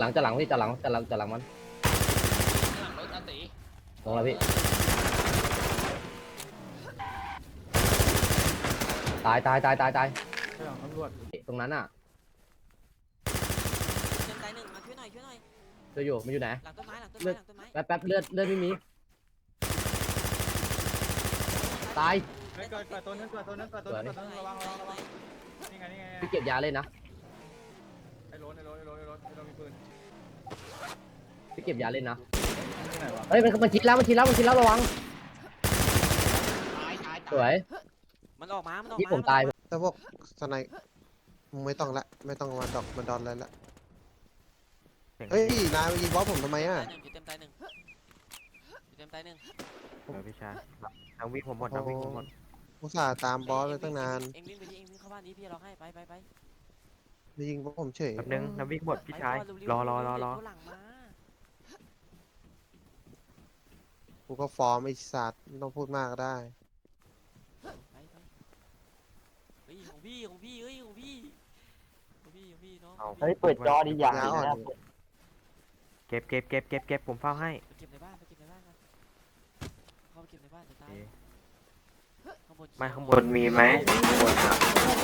หลังจะหลังพี่จะหลังจะหลังจะหลังมันหลังรถอาติตรงแล้วพี่ตายตายตายตายตายหลังตำรวจตรงนั้นอะเต็มตายหนึ่งมาช่วยหน่อยช่วยหน่อยจะอยู่มันอยู่ไหน หลังต้นไม้หลังต้นไม้หลังต้นไม้แป๊บแป๊บเลือดเลือดไม่มีตาย เฮ้ยเกิดเกิดตัวนึงเกิดตัวนึงเกิดตัวนึงเกิดตัวนึงระวังระวังระวังนี่ไงนี่ไงพี่เก็บยาเลยนะ ไอ้รถไอ้รถไอ้รถไอ้รถไอ้รถมีปืนพี่เก็บยาเลยนะ ที่ไหนวะเฮ้ยมันมันคิดแล้วมันคิดแล้วมันคิดแล้วระวัง ตายตายสวยมันออกมา มันออกที่มาผมตายแต่พวกสไนมึงไม่ต้องละไม่ต้องมาดอกมาดอนอะไรละเฮ้ยนายมายิงบอสผมทำไมอะตายหนึ่งอยู่เต็มตายหนึ่งอยู่เต็มตายหนึ่งเออพี่ชายทางวิ่งผมหมดทางวิ่งผมหมดอุตส่าห์ตามบอสเลยตั้งนาน เอ็งวิ่งไปดิเอ็งวิ่งเข้าบ้านนี้พี่เราให้ไปไปไป มายิงบอสผมเฉยแป๊บนึงทางวิ่งหมดพี่ชายไปรก่อนเวๆรอรอรอเดี๋ยวเขาหลังมากูก็ฟอร์มไอ้สัตว์ไม่ต้องพูดมากก็ได้ไปไปเฮ้ยของพี่ของพี่เฮ้ยของพี่ของพี่ของพี่น้องเอา เฮ้ยเปิดจอดีอย่างยาอ่อนนะ เก็บเก็บเก็บเก็บเก็บผมเฝ้าให้ ไปเก็บในบ้านไปเก็บในบ้านกันเข้าไปเก็บในบ้านเดี๋ยวตายโอเคข้างบนไม่ข้างบนมีไหม ข้างบนอะ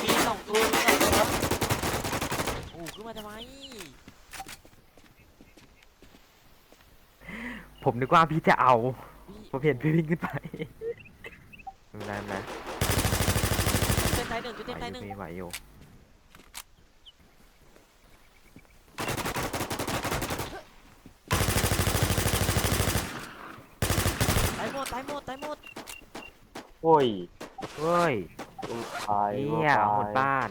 มีสองตัวมีสองตัวโอ้ขึ้นมาทำไมผมนึกว่าพี่จะเอา พี่ผมเห็นพี่วิ่งขึ้นไปไม่เป็นไรไม่เป็นไรเต็มตายหนึ่งจุดเต็มไหวตายอหนึ่งยู่พี่ไหวอยู่ตายหมดตายหมดตายหมดโอ้ยเฮ้ยตายเฮียเอาหมดบ้าน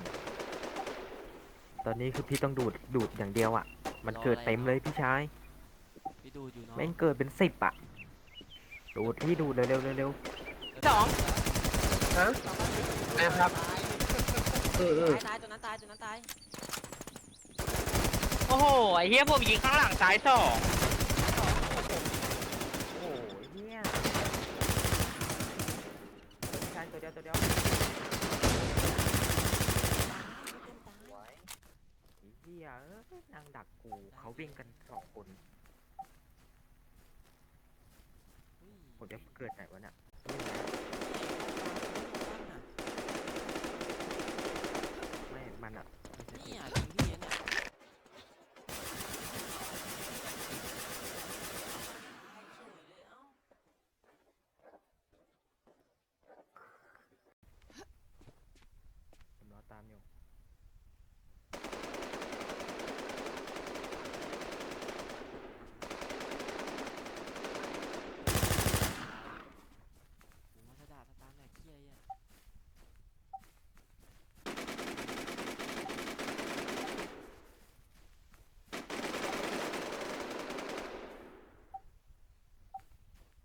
ตอนนี้คือพี่ต้องดูดดูดอย่างเดียวอะ มันเกิดเต็มเลยพี่ชายพี่ดูอยู่เนาะแม่งเกิดเป็นสิบอะ ดูดพี่ดูดเร็วเร็วเร็วเร็วสองนะครับเออเออตายตายตัวนั้นตายตัวนั้นตายโอ้โหไอ้เหี้ยผมยิงข้างหลังซ้ายสองโอ้ยเฮียพี่ชายตัวเดียวตัวเดียวไอ้เฮียเอ้ยนาง ดักกูเขาวิ่งกันสองคน ผมจะเกิดไหนวะเนี่ยไม่มันอะไม่ใช่ นี่อะยิงพี่เนี่ย ผมรอตามอยู่ ผมว่าถ้าด่าสตาร์ทเนี่ยเครียดอะ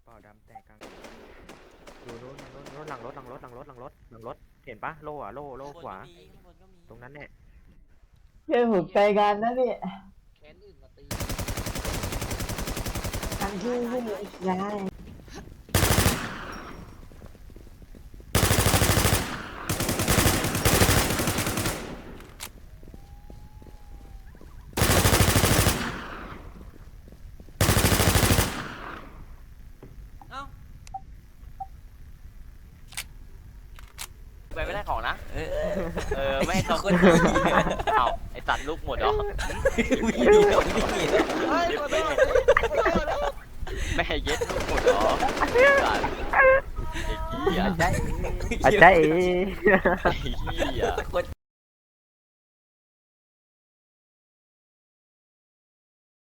เป่าดำแตกกลางดู นู้นนู้นนู้นหลังรถหลังรถหลังรถหลังรถหลังรถ เห็นปะโล่อะโล่โล่ขวา ข้างบนก็มีข้างบนก็มีตรงนั้นเนี่ยเชื่อผมใจกันนะพี่แขนอื่นมาตีทำชื่อผู้ยาย เอ้า ไปไม่ได้ ของนะ เออเออไม่ให้เขาคนเอาไอ้ตัดลูกหมดเหรอวิ่งหนีวิ่งหนีไม่ให้เย็ดลูกหมดเหรอตัดไอ้เหี้ยอาจารย์เอไอ้เหี้ย